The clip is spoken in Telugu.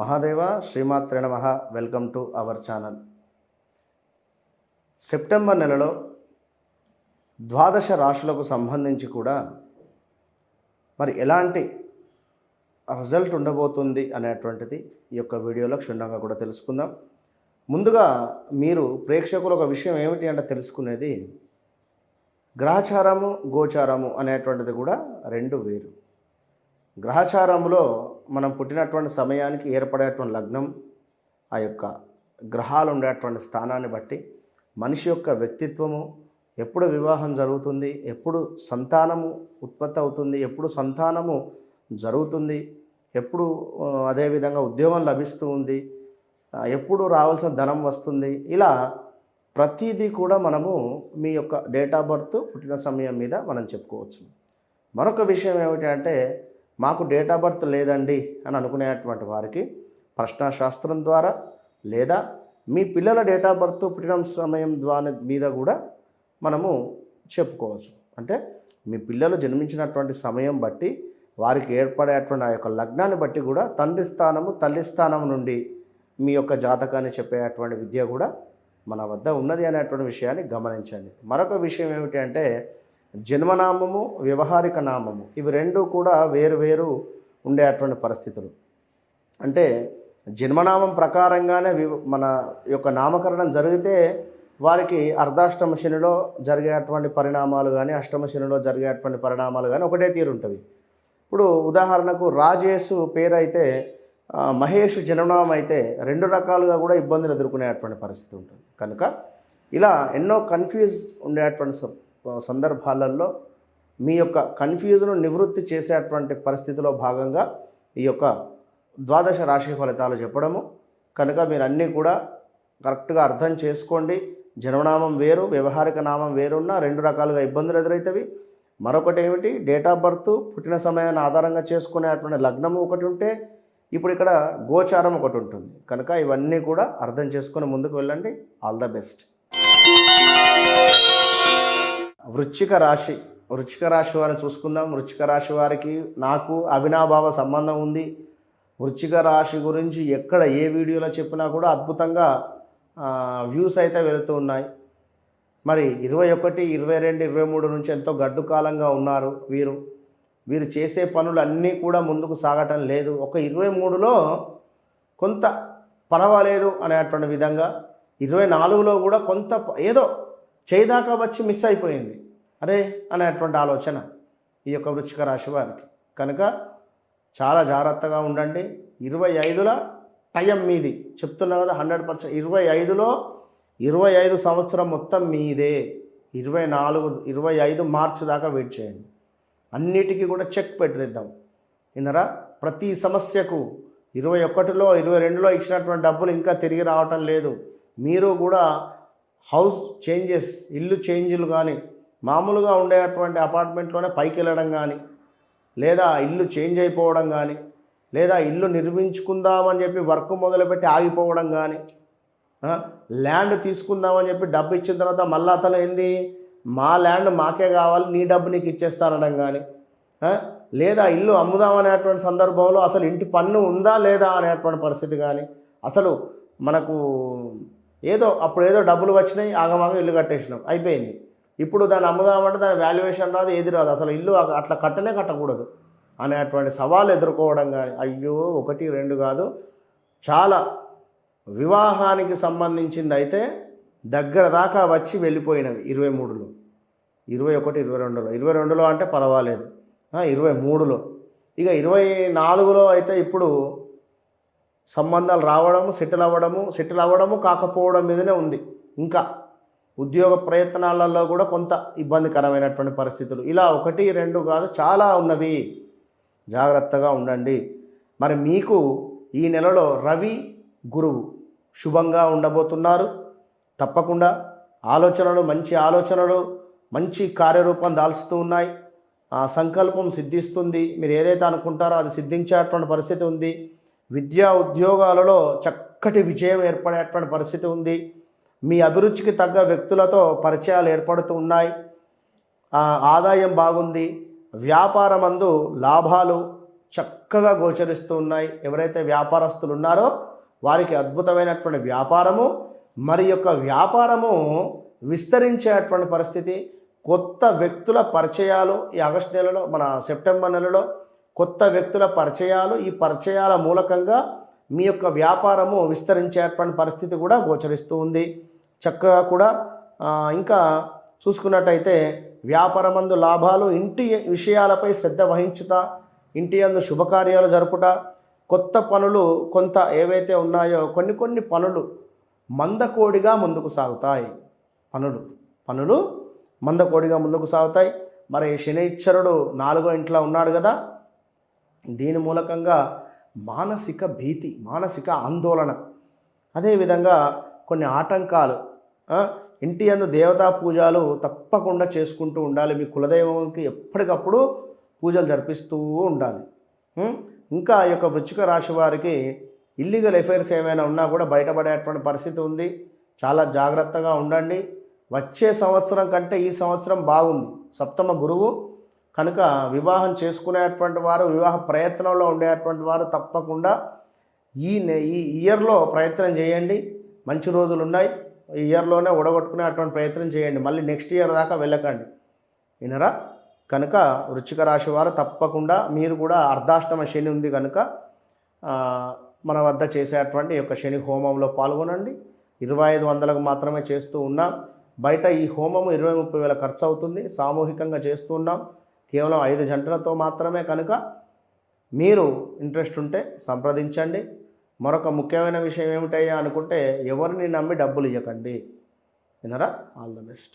మహాదేవ శ్రీమాత్రే నమ. Welcome to our channel. September నెలలో ద్వాదశ రాశులకు సంబంధించి కూడా మరి ఎలాంటి రిజల్ట్ ఉండబోతుంది అనేటువంటిది ఈ యొక్క వీడియోలో క్షుణ్ణంగా కూడా తెలుసుకుందాం. ముందుగా మీరు ప్రేక్షకులు ఒక విషయం ఏమిటి అంటే తెలుసుకునేది గ్రహచారము గోచారము అనేటువంటిది కూడా రెండు వేరు. గ్రహచారంలో మనం పుట్టినటువంటి సమయానికి ఏర్పడేటువంటి లగ్నం ఆ యొక్క గ్రహాలు ఉండేటువంటి స్థానాన్ని బట్టి మనిషి యొక్క వ్యక్తిత్వము ఎప్పుడు వివాహం జరుగుతుంది ఎప్పుడు సంతానము ఉత్పత్తి అవుతుంది ఎప్పుడు సంతానము జరుగుతుంది ఎప్పుడు అదేవిధంగా ఉద్యోగం లభిస్తూ ఉంది ఎప్పుడు రావాల్సిన ధనం వస్తుంది ఇలా ప్రతిదీ కూడా మనము మీ యొక్క డేట్ ఆఫ్ బర్త్ పుట్టిన సమయం మీద మనం చెప్పుకోవచ్చు. మరొక విషయం ఏమిటి అంటే మాకు డేట్ ఆఫ్ బర్త్ లేదండి అని అనుకునేటువంటి వారికి ప్రశ్నాశాస్త్రం ద్వారా లేదా మీ పిల్లల డేట్ ఆఫ్ బర్త్ పుట్టిన సమయం ద్వారా మీద కూడా మనము చెప్పుకోవచ్చు. అంటే మీ పిల్లలు జన్మించినటువంటి సమయం బట్టి వారికి ఏర్పడేటువంటి ఆ యొక్క లగ్నాన్ని బట్టి కూడా తండ్రి స్థానము తల్లి స్థానం నుండి మీ యొక్క జాతకాన్ని చెప్పేటువంటి విద్య కూడా మన వద్ద ఉన్నది అనేటువంటి విషయాన్ని గమనించండి. మరొక విషయం ఏమిటి అంటే జన్మనామము వ్యవహారిక నామము ఇవి రెండు కూడా వేరు వేరు ఉండేటువంటి పరిస్థితులు. అంటే జన్మనామం ప్రకారంగానే వి- మన యొక్క నామకరణం జరిగితే వారికి అర్ధాష్టమ శనిలో జరిగేటువంటి పరిణామాలు కానీ అష్టమ శనిలో జరిగేటువంటి పరిణామాలు కానీ ఒకటే తీరు ఉంటుంది. ఇప్పుడు ఉదాహరణకు రాజేషు పేరు అయితే మహేష్ జననామం అయితే రెండు రకాలుగా కూడా ఇబ్బందులు ఎదుర్కొనేటువంటి పరిస్థితి ఉంటుంది. కనుక ఇలా ఎన్నో కన్ఫ్యూజ్ ఉండేటువంటి సందర్భాలలో మీ యొక్క కన్ఫ్యూజ్ను నివృత్తి చేసేటువంటి పరిస్థితిలో భాగంగా ఈ యొక్క ద్వాదశ రాశి ఫలితాలు చెప్పడము. కనుక మీరు అన్నీ కూడా కరెక్ట్గా అర్థం చేసుకోండి. జన్మనామం వేరు వ్యవహారిక నామం వేరున్న రెండు రకాలుగా ఇబ్బందులు ఎదురవుతాయి మరొకటి ఏమిటి? డేట్ ఆఫ్ బర్త్ పుట్టిన సమయాన్ని ఆధారంగా చేసుకునేటువంటి లగ్నము ఒకటి ఉంటే ఇప్పుడు ఇక్కడ గోచారం ఒకటి ఉంటుంది. కనుక ఇవన్నీ కూడా అర్థం చేసుకుని ముందుకు వెళ్ళండి. All the best. వృశ్చిక రాశి వృశ్చిక రాశి వారిని చూసుకుందాం. వృశ్చిక రాశి వారికి నాకు అవినాభావ సంబంధం ఉంది. వృశ్చిక రాశి గురించి ఎక్కడ ఏ వీడియోలో చెప్పినా కూడా అద్భుతంగా వ్యూస్ అయితే వెళుతూ ఉన్నాయి. మరి ఇరవై ఒకటి ఇరవై రెండు ఇరవై మూడు నుంచి ఎంతో గడ్డు కాలంగా ఉన్నారు వీరు. వీరు చేసే పనులు అన్నీ కూడా ముందుకు సాగటం లేదు. ఒక ఇరవై మూడులో కొంత పర్వాలేదు అనేటువంటి విధంగా ఇరవై నాలుగులో కూడా కొంత ఏదో చేదాకా వచ్చి మిస్ అయిపోయింది. అరే అనేటువంటి ఆలోచన ఈ యొక్క వృచ్చిక రాశి వారికి. కనుక చాలా జాగ్రత్తగా ఉండండి. ఇరవై ఐదుల టైం మీది. చెప్తున్నా కదా హండ్రెడ్ పర్సెంట్. ఇరవై ఐదులో ఇరవై ఐదు సంవత్సరం మొత్తం మీదే. ఇరవై నాలుగు ఇరవై ఐదు మార్చి దాకా వెయిట్ చేయండి. అన్నిటికీ కూడా చెక్ పెట్టిద్దాం. విన్నరా? ప్రతి సమస్యకు ఇరవై ఒకటిలో ఇరవై రెండులో ఇచ్చినటువంటి డబ్బులు ఇంకా తిరిగి రావటం లేదు. మీరు కూడా హౌస్ చేంజెస్ ఇల్లు చేంజ్లు కానీ మామూలుగా ఉండేటువంటి అపార్ట్మెంట్లోనే పైకి వెళ్ళడం కానీ లేదా ఇల్లు చేంజ్ అయిపోవడం కానీ లేదా ఇల్లు నిర్మించుకుందామని చెప్పి వర్క్ మొదలుపెట్టి ఆగిపోవడం కానీ ల్యాండ్ తీసుకుందామని చెప్పి డబ్బు ఇచ్చిన తర్వాత మళ్ళీ అతను ఏంది? మా ల్యాండ్ మాకే కావాలి నీ డబ్బు నీకు ఇచ్చేస్తానడం కానీ లేదా ఇల్లు అమ్ముదామనేటువంటి సందర్భంలో అసలు ఇంటి పన్ను ఉందా లేదా అనేటువంటి పరిస్థితి కానీ అసలు మనకు ఏదో అప్పుడు ఏదో డబ్బులు వచ్చినాయి ఆగమాగం ఇల్లు కట్టేసినాం. అయిపోయింది. ఇప్పుడు దాన్ని అమ్ముదామంటే దాని వాల్యుయేషన్ రాదు ఏది రాదు. అసలు ఇల్లు అట్లా కట్టనే కట్టకూడదు అనేటువంటి సవాలు ఎదుర్కోవడం కానీ అయ్యో ఒకటి రెండు కాదు. చాలా వివాహానికి సంబంధించింది అయితే దగ్గర దాకా వచ్చి వెళ్ళిపోయినవి ఇరవై మూడులో. ఇరవై ఒకటి ఇరవై రెండులో. ఇరవై రెండులో అంటే పర్వాలేదు. ఇరవై మూడులో. ఇక ఇరవై నాలుగులో అయితే ఇప్పుడు సంబంధాలు రావడము సెటిల్ అవ్వడము సెటిల్ అవ్వడము కాకపోవడం మీదనే ఉంది. ఇంకా ఉద్యోగ ప్రయత్నాలలో కూడా కొంత ఇబ్బందికరమైనటువంటి పరిస్థితులు. ఇలా ఒకటి రెండు కాదు చాలా ఉన్నవి. జాగ్రత్తగా ఉండండి. మరి మీకు ఈ నెలలో రవి గురువు శుభంగా ఉండబోతున్నారు. తప్పకుండా ఆలోచనలు మంచి ఆలోచనలు మంచి కార్యరూపం దాల్చుతూ ఉన్నాయి. ఆ సంకల్పం సిద్ధిస్తుంది. మీరు ఏదైతే అనుకుంటారో అది సిద్ధించేటువంటి పరిస్థితి ఉంది. విద్యా ఉద్యోగాలలో చక్కటి విజయం ఏర్పడేటువంటి పరిస్థితి ఉంది. మీ అభిరుచికి తగ్గ వ్యక్తులతో పరిచయాలు ఏర్పడుతూ ఉన్నాయి. ఆదాయం బాగుంది. వ్యాపారమందు లాభాలు చక్కగా గోచరిస్తూ ఉన్నాయి. ఎవరైతే వ్యాపారస్తులు ఉన్నారో వారికి అద్భుతమైనటువంటి వ్యాపారము మరి యొక్క వ్యాపారము విస్తరించేటువంటి పరిస్థితి. కొత్త వ్యక్తుల పరిచయాలు ఈ ఆగస్టు నెలలో మన సెప్టెంబర్ నెలలో కొత్త వ్యక్తుల పరిచయాలు ఈ పరిచయాల మూలకంగా మీ యొక్క వ్యాపారము విస్తరించేటువంటి పరిస్థితి కూడా గోచరిస్తూ ఉంది. చక్కగా కూడా ఇంకా చూసుకున్నట్టయితే వ్యాపారమందు లాభాలు ఇంటి విషయాలపై శ్రద్ధ వహించుట ఇంటి అందు శుభకార్యాలు జరుపుట కొత్త పనులు కొంత ఏవైతే ఉన్నాయో కొన్ని కొన్ని పనులు మందకోడిగా ముందుకు సాగుతాయి. పనులు పనులు మందకోడిగా ముందుకు సాగుతాయి. మరి శనిశ్చరుడు నాలుగో ఇంట్లో ఉన్నాడు కదా దీని మూలకంగా మానసిక భీతి మానసిక ఆందోళన. అదేవిధంగా కొన్ని ఆటంకాలు ఇంటి అందు దేవతా పూజలు తప్పకుండా చేసుకుంటూ ఉండాలి. మీ కులదైవంకి ఎప్పటికప్పుడు పూజలు జరిపిస్తూ ఉండాలి. ఇంకా ఈ యొక్క వృచ్చిక రాశి వారికి ఇల్లీగల్ ఎఫైర్స్ ఏమైనా ఉన్నా కూడా బయటపడేటువంటి పరిస్థితి ఉంది. చాలా జాగ్రత్తగా ఉండండి. వచ్చే సంవత్సరం కంటే ఈ సంవత్సరం బాగుంది. సప్తమ గురువు కనుక వివాహం చేసుకునేటువంటి వారు వివాహ ప్రయత్నంలో ఉండేటువంటి వారు తప్పకుండా ఈ ఈ ఇయర్లో ప్రయత్నం చేయండి. మంచి రోజులు ఉన్నాయి. ఈ ఇయర్లోనే ఉడగొట్టుకునేటువంటి ప్రయత్నం చేయండి. మళ్ళీ నెక్స్ట్ ఇయర్ దాకా వెళ్ళకండి. వినరా? కనుక వృచ్చిక రాశి వారు తప్పకుండా మీరు కూడా అర్ధాష్టమ శని ఉంది కనుక మన వద్ద చేసేటువంటి యొక్క శని హోమంలో పాల్గొనండి. ఇరవై ఐదు వందలకు మాత్రమే చేస్తూ ఉన్నాం. బయట ఈ హోమము ఇరవై ముప్పై వేల ఖర్చు అవుతుంది. సామూహికంగా చేస్తూ ఉన్నాం. కేవలం ఐదు జంటలతో మాత్రమే కనుక మీరు ఇంట్రెస్ట్ ఉంటే సంప్రదించండి. మరొక ముఖ్యమైన విషయం ఏమిటయ్యా అనుకుంటే ఎవరిని నమ్మి డబ్బులు ఇవ్వకండి వినరా ఆల్ ద బెస్ట్.